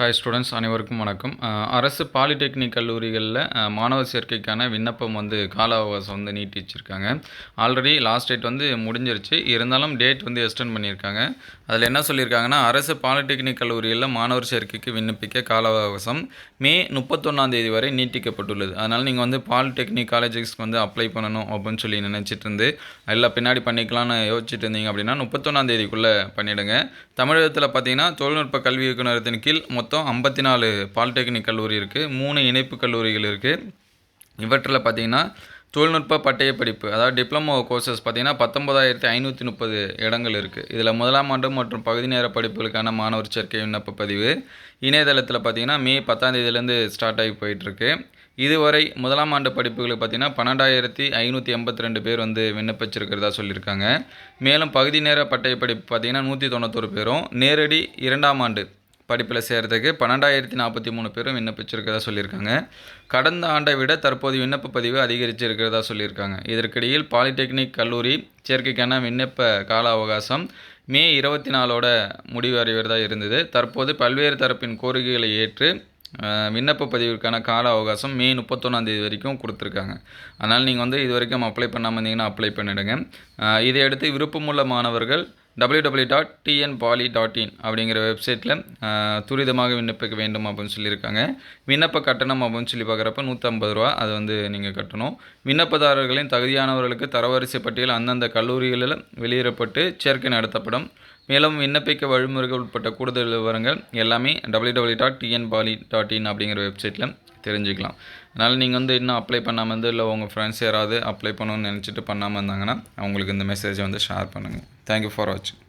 Hi students அனைவருக்கும் வணக்கம். அரசு பாலிடெக்னிக் கல்லூரிகளில் மாணவர் சேர்க்கைக்கான விண்ணப்பம் வந்து கால அவகாசம் வந்து நீட்டிச்சிருக்காங்க ஆல்ரெடி லாஸ்ட் டேட் வந்து முடிஞ்சிருச்சு. இருந்தாலும் டேட் வந்து எக்ஸ்டெண்ட் பண்ணியிருக்காங்க. அதில் என்ன சொல்லியிருக்காங்கன்னா அரசு பாலிடெக்னிக் கல்லூரிகளில் மாணவர் சேர்க்கைக்கு விண்ணப்பிக்க கால அவகாசம் மே முப்பத்தொன்னாம் தேதி வரை நீட்டிக்கப்பட்டுள்ளது. அதனால் நீங்கள் வந்து பாலிடெக்னிக் காலேஜஸ்க்கு வந்து அப்ளை பண்ணணும் அப்படின்னு சொல்லி நினச்சிட்டு இருந்து எல்லாம் பின்னாடி பண்ணிக்கலாம்னு யோசிச்சுட்டு இருந்தீங்க அப்படின்னா முப்பத்தொன்னாம் தேதிக்குள்ளே பண்ணிவிடுங்க தமிழகத்தில் பார்த்தீங்கன்னா தொழில்நுட்ப கல்வி இயக்குநரத்தின் கீழ் மொத்த மொத்தம் ஐம்பத்தி நாலு பாலிடெக்னிக் கல்லூரி இருக்குது மூணு இணைப்பு கல்லூரிகள் இருக்குது இவற்றில் பார்த்தீங்கன்னா தொழில்நுட்ப பட்டய படிப்பு அதாவது டிப்ளமோ கோர்சஸ் பார்த்தீங்கன்னா பத்தொம்பதாயிரத்தி ஐநூற்றி முப்பது இடங்கள் இருக்குது இதில் முதலாம் ஆண்டு மற்றும் பகுதி நேர படிப்புகளுக்கான மாணவர் சேர்க்கை விண்ணப்ப பதிவு. இணையதளத்தில் பார்த்தீங்கன்னா மே பத்தாந்தேதியிலேருந்து ஸ்டார்ட் ஆகி போயிட்டுருக்கு. இதுவரை முதலாம் ஆண்டு படிப்புகளுக்கு பார்த்தீங்கன்னா பன்னெண்டாயிரத்தி ஐநூற்றி எண்பத்தி ரெண்டு பேர் வந்து விண்ணப்பிச்சிருக்கிறதா சொல்லியிருக்காங்க. மேலும் பகுதி நேர பட்டய படிப்பு பார்த்தீங்கன்னா நூற்றி தொண்ணூத்தொரு பேரும். நேரடி இரண்டாம் ஆண்டு படிப்பில் சேர்றதுக்கு பன்னெண்டாயிரத்தி நாற்பத்தி மூணு பேரும் விண்ணப்பிச்சிருக்கிறதா சொல்லியிருக்காங்க. கடந்த ஆண்டை விட தற்போது விண்ணப்ப பதிவு அதிகரிச்சிருக்கிறதா சொல்லியிருக்காங்க. இதற்கிடையில் பாலிடெக்னிக் கல்லூரி சேர்க்கைக்கான விண்ணப்ப கால அவகாசம் மே இருபத்தி நாலோட முடிவு அறிவதாக இருந்தது. தற்போது பல்வேறு தரப்பின் கோரிக்கைகளை ஏற்று விண்ணப்ப பதிவிற்கான கால அவகாசம் மே முப்பத்தொன்னாந்தேதி வரைக்கும் கொடுத்துருக்காங்க. அதனால் நீங்கள் வந்து இது வரைக்கும் அப்ளை பண்ணாமல் இருந்தீங்கன்னா அப்ளை பண்ணிவிடுங்க இதையடுத்து விருப்பமுள்ள மாணவர்கள் W W dot TN poly dot in அப்படிங்கிற வெப்சைட்டில் துரிதமாக விண்ணப்பிக்க வேண்டும் அப்படின்னு சொல்லியிருக்காங்க. விண்ணப்ப கட்டணம் அப்படின்னு சொல்லி பார்க்குறப்ப நூற்றம்பது ரூபா அது வந்து நீங்கள் கட்டணும். விண்ணப்பதாரர்களின் தகுதியானவர்களுக்கு தரவரிசை பட்டியல் அந்தந்த கல்லூரிகளில் வெளியிடப்பட்டு சேர்க்கை நடத்தப்படும். மேலும் விண்ணப்பிக்க வழிமுறைகள் உட்பட்ட கூடுதல் விவரங்கள் எல்லாமே W W dot TN poly dot in அப்படிங்கிற வெப்சைட்டில் தெரிஞ்சுக்கலாம். அதனால் நீங்கள் வந்து இன்னும் அப்ளை பண்ணாமல் வந்து இல்லை உங்கள் ஃப்ரெண்ட்ஸ் யாராவது அப்ளை பண்ணணும்னு நினச்சிட்டு பண்ணாமல் இருந்தாங்கன்னா அவங்களுக்கு இந்த மெசேஜை வந்து ஷேர் பண்ணுங்கள் தேங்க்யூ ஃபார் வாட்சிங்